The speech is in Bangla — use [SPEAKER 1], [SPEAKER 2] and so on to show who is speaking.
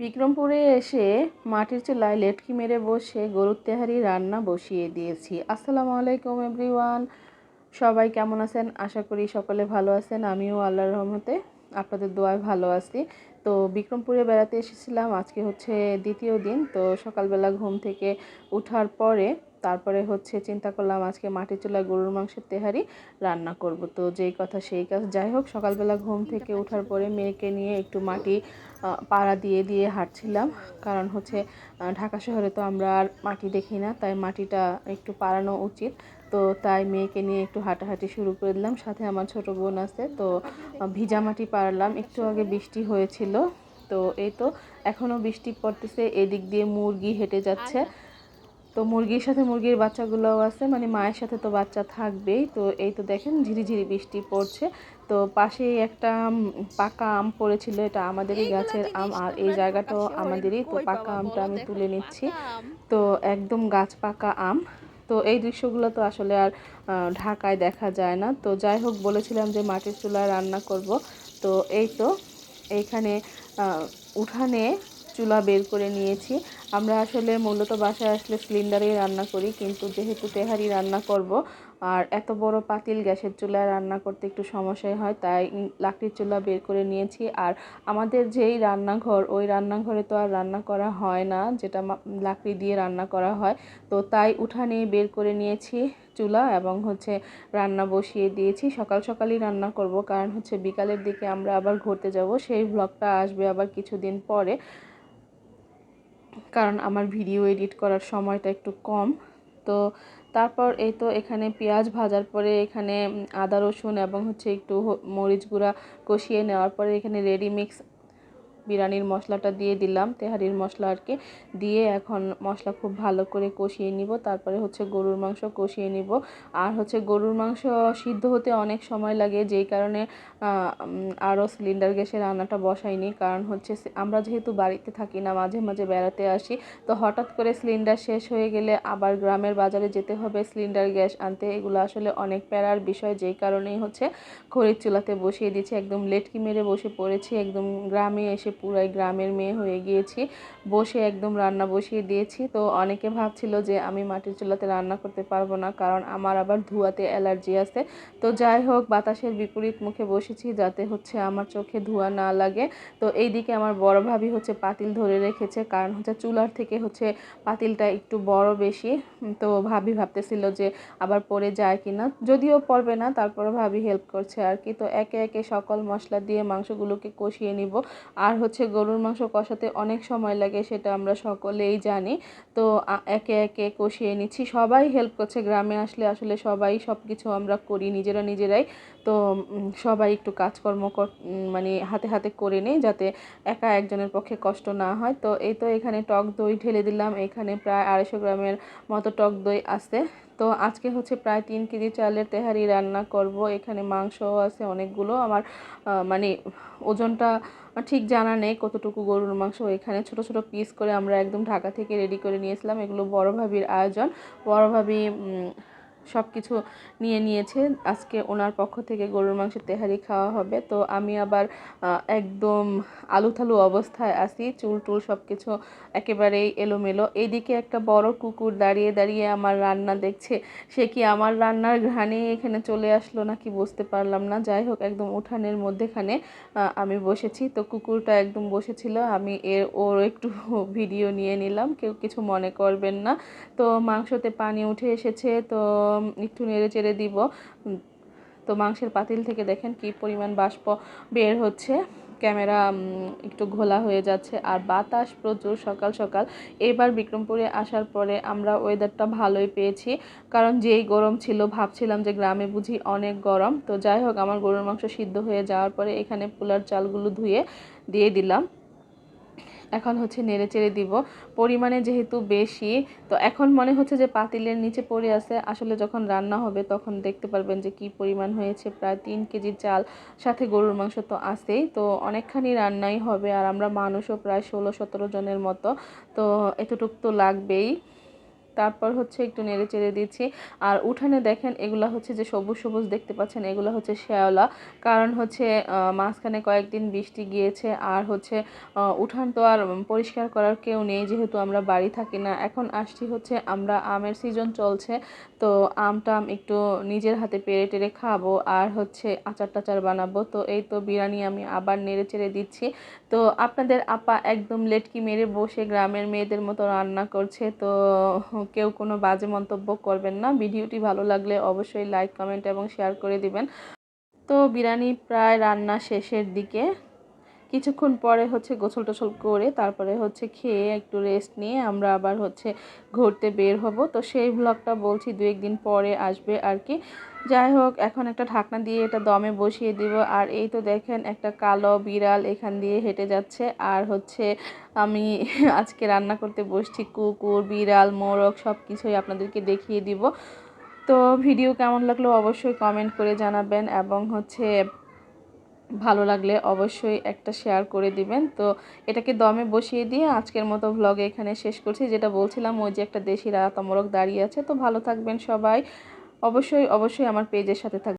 [SPEAKER 1] বিক্রমপুরে এসে মাটির চুলায় লেটকি মেরে বসে গরুর তেহারি রান্না বসিয়ে দিয়েছি। আসসালামু আলাইকুম, এভরিওয়ান। সবাই কেমন আছেন? আশা করি সকলে ভালো আছেন। আমিও আল্লাহ রহমতে আপনাদের দোয়ায় ভালো আছি। তো বিক্রমপুরে বেড়াতে এসেছিলাম। আজকে হচ্ছে দ্বিতীয় দিন। তো সকালবেলা ঘুম থেকে উঠার পরে তারপরে হচ্ছে চিন্তা করলাম আজকে মাটির চুলায় গরুর মাংসের তেহারি রান্না করব। তো যেই কথা সেই কাজ। যাই হোক সকালবেলা ঘুম থেকে ওঠার পরে মেয়েকে নিয়ে একটু মাটি পাড়া দিয়ে দিয়ে হাঁটছিলাম। কারণ হচ্ছে ঢাকা শহরে তো আমরা আর মাটি দেখি না তাই মাটিটা একটু পাড়ানো উচিত। তো তাই মেয়েকে নিয়ে একটু হাঁটাহাঁটি শুরু করে দিলাম। সাথে আমার ছোট বোন আছে তো ভিজা মাটি পাড়লাম। একটু আগে বৃষ্টি হয়েছিল। তো এই তো এখনও বৃষ্টি পড়তেছে। এদিক দিয়ে মুরগি হেঁটে যাচ্ছে। তো মুরগির সাথে মুরগির বাচ্চাগুলোও আছে মানে মায়ের সাথে তো বাচ্চা থাকবেই। তো এই তো দেখেন ঝিরিঝিরি বৃষ্টি পড়ছে। তো পাশেই একটা পাকা আম পড়েছিল এটা আমাদেরই গাছের আম আর এই জায়গাটাও আমাদেরই। তো পাকা আমটা আমি তুলে নিচ্ছি। তো একদম গাছ পাকা আম। তো এই দৃশ্যগুলো তো আসলে আর ঢাকায় দেখা যায় না। তো যাই হোক বলেছিলাম যে মাটির চুলায় রান্না করব। তো এই তো এইখানে উঠানে চুলা বের করে নিয়েছি। আমরা আসলে মূলত বাসায় আসলে সিলিন্ডারেই রান্না করি, কিন্তু যেহেতু তেহারি রান্না করব, আর এত বড় পাতিল গ্যাসের চুলায় রান্না করতে একটু সমস্যাই হয়, তাই লাকড়ির চুলা বের করে নিয়েছি। আর আমাদের যেই রান্নাঘর, ওই রান্নাঘরে তো আর রান্না করা হয় না, যেটা লাকড়ি দিয়ে রান্না করা হয়। তো তাই উঠানে বের করে নিয়েছি চুলা এবং হচ্ছে রান্না বসিয়ে দিয়েছি। সকাল সকালই রান্না করব, কারণ হচ্ছে বিকালের দিকে আমরা আবার ঘুরতে যাব, সেই ব্লগটা আসবে আবার কিছুদিন পরে। কারণ আমার ভিডিও এডিট করার সময়টা একটু কম। তো তারপর এই তো এখানে পেঁয়াজ ভাজার পরে এখানে আদা রসুন এবং হচ্ছে একটু মরিচ গুঁড়া কষিয়ে নেওয়ার পরে এখানে রেডি মিক্স বিরিয়ানির মশলাটা দিয়ে দিলাম, তেহারির মশলা আর কি। দিয়ে এখন মশলা খুব ভালো করে কষিয়ে নিব, তারপরে হচ্ছে গরুর মাংস কষিয়ে নিব। আর হচ্ছে গরুর মাংস সিদ্ধ হতে অনেক সময় লাগে, যেই কারণে আরও সিলিন্ডার গ্যাসে রান্নাটা বসাইনি। কারণ হচ্ছে আমরা যেহেতু বাড়িতে থাকি না, মাঝে মাঝে বেড়াতে আসি, তো হঠাৎ করে সিলিন্ডার শেষ হয়ে গেলে আবার গ্রামের বাজারে যেতে হবে সিলিন্ডার গ্যাস আনতে। এগুলো আসলে অনেক প্যারার বিষয়, যেই কারণেই হচ্ছে খড়ির চুলাতে বসিয়ে দিয়েছি। একদম লেটকি মেরে বসে পড়েছি, একদম গ্রামে এসে পুরাই গ্রামের মেয়ে হয়ে গিয়েছি। বসে একদম রান্না বসিয়ে দিয়েছি। তো অনেকে ভাবছিল যে আমি মাটির চুলাতে রান্না করতে পারব না, কারণ আমার আবার ধোঁয়াতে অ্যালার্জি আছে। তো যাই হোক, বাতাসের বিপরীত মুখে বসেছি যাতে হচ্ছে আমার চোখে ধোঁয়া না লাগে। তো এই দিকে আমার বড় ভাবি হচ্ছে পাতিল ধরে রেখেছে, কারণ হচ্ছে চুলার থেকে হচ্ছে পাতিলটা একটু বড় বেশি। তো ভাবি ভাবতেছিল যে আবার পরে যায় কি না যদিও পড়বে না তারপরে ভাবি হেল্প করছে আর কি। তো একে একে সকল মশলা দিয়ে মাংসগুলোকে কষিয়ে নিব। আর হচ্ছে গরুর মাংস কষাতে অনেক সময় লাগে, সেটা আমরা সকলেই জানি। তো একে একে কষিয়ে নিচ্ছি। সবাই হেল্প করছে, গ্রামে আসলে আসলে সবাই সব কিছু আমরা করি নিজেরা নিজেরাই। তো সবাই একটু কাজকর্ম মানে হাতে হাতে করে নেই যাতে একা একজনের পক্ষে কষ্ট না হয়। তো, এই তো এখানে টক দই ঢেলে দিলাম। এখানে প্রায় আড়াইশো গ্রামের মতো টক দই আছে। তো আজকে হচ্ছে প্রায় তিন কেজি চালের তেহারি রান্না করব। এখানে মাংসও আছে অনেকগুলো। আমার মানে ওজনটা ঠিক জানা নেই কতটুকু গরুর মাংস। এখানে ছোট ছোট পিস করে আমরা একদম ঢাকা থেকে রেডি করে নিয়েছিলাম। এগুলো বড় ভাবির আয়োজন। বড় ভাবি সব কিছু নিয়ে নিয়েছে। আজকে ওনার পক্ষ থেকে গরুর মাংসের তেহারি খাওয়া হবে। তো আমি আবার একদম আলুথালু অবস্থায় আছি। চুল টুল সব কিছু একেবারেই এলোমেলো। এইদিকে একটা বড় কুকুর দাঁড়িয়ে দাঁড়িয়ে আমার রান্না দেখছে। সে কি আমার রান্নার ঘ্রাণে এখানে চলে আসলো নাকি বুঝতে পারলাম না। যাই হোক, একদম উঠানের মধ্যেখানে আমি বসেছি। তো কুকুরটা একদম বসেছিল। আমি এর, ওর একটু ভিডিও নিয়ে নিলাম। কেউ কিছু মনে করবেন না। তো মাংসতে পানি উঠে এসেছে। তো একটু নেড়ে চেড়ে দিব। তো মাংসের পাতিল থেকে দেখেন কি পরিমাণ বাষ্প বের হচ্ছে। ক্যামেরা একটু ঘোলা হয়ে যাচ্ছে আর বাতাস প্রচুর সকাল সকাল। এবার বিক্রমপুরে আসার পরে আমরা ওয়েদারটা ভালোই পেয়েছি। কারণ যেই গরম ছিল, ভাবছিলাম যে গ্রামে বুঝি অনেক গরম। তো যাই হোক, আমার গরুর মাংস সিদ্ধ হয়ে যাওয়ার পরে এখানে পোলার চালগুলো ধুয়ে দিয়ে দিলাম। এখন হচ্ছে নেড়ে চেড়ে দিব। পরিমাণে যেহেতু বেশি, তো এখন মনে হচ্ছে যে পাতিলের নিচে পড়ে আছে। আসলে যখন রান্না হবে তখন দেখতে পারবেন যে কি পরিমাণ হয়েছে। প্রায় তিন কেজি চাল, সাথে গরুর মাংস তো আসেই তো অনেকখানি রান্নাই হবে আর আমরা মানুষও প্রায় ষোলো সতেরো জনের মতো। তো এতটুক তো লাগবেই। তারপর হচ্ছে একটু নেড়ে চেড়ে দিচ্ছি। আর উঠানে দেখেন এগুলা হচ্ছে যে সবুজ সবুজ দেখতে পাচ্ছেন, এগুলো হচ্ছে শ্যাওলা। কারণ হচ্ছে মাঝখানে কয়েকদিন বৃষ্টি গিয়েছে আর হচ্ছে উঠান তো আর পরিষ্কার করার কেউ নেই যেহেতু আমরা বাড়ি থাকি না। এখন আসছি হচ্ছে, আমরা আমের সিজন চলছে, তো আম একটু নিজের হাতে পেরে টেরে খাব আর হচ্ছে আচার টাচার বানাবো। তো এই তো বিরিয়ানি আমি আবার নেড়ে চেড়ে দিচ্ছি। তো আপনাদের আপা একদম লেটকি মেরে বসে গ্রামের মেয়েদের মতো রান্না করছে, তো কেউ কোনো বাজে মন্তব্য করবেন না। ভিডিওটি ভালো লাগলে অবশ্যই লাইক কমেন্ট এবং শেয়ার করে দিবেন। তো বিরিয়ানি প্রায় রান্না শেষের দিকে কিছুক্ষণ পরে হচ্ছে গোসল টোসল করে তারপরে হচ্ছে খেয়ে একটু রেস্ট নিয়ে আমরা আবার হচ্ছে ঘুরতে বের হব। তো সেই ব্লগটা বলছি দু একদিন পরে আসবে আর কি। যাই হোক, এখন একটা ঢাকনা দিয়ে এটা দমে বসিয়ে দিব। আর এই তো দেখেন একটা কালো বিড়াল এখান দিয়ে হেঁটে যাচ্ছে। আর হচ্ছে আমি আজকে রান্না করতে বসছি কুকুর, বিড়াল, মোরগ সব কিছুই আপনাদেরকে দেখিয়ে দিব। তো ভিডিও কেমন লাগল অবশ্যই কমেন্ট করে জানাবেন। এবং হচ্ছে ভালো লাগলে অবশ্যই একটা শেয়ার করে দিবেন। তো এটাকে দমে বসিয়ে দিয়ে আজকের মতো ভ্লগে এখানে শেষ করছি। যেটা বলছিলাম ওই যে একটা দেশি রাতামরক দাঁড়িয়ে আছে। তো ভালো থাকবেন সবাই। অবশ্যই অবশ্যই আমার পেজের সাথে থাকবেন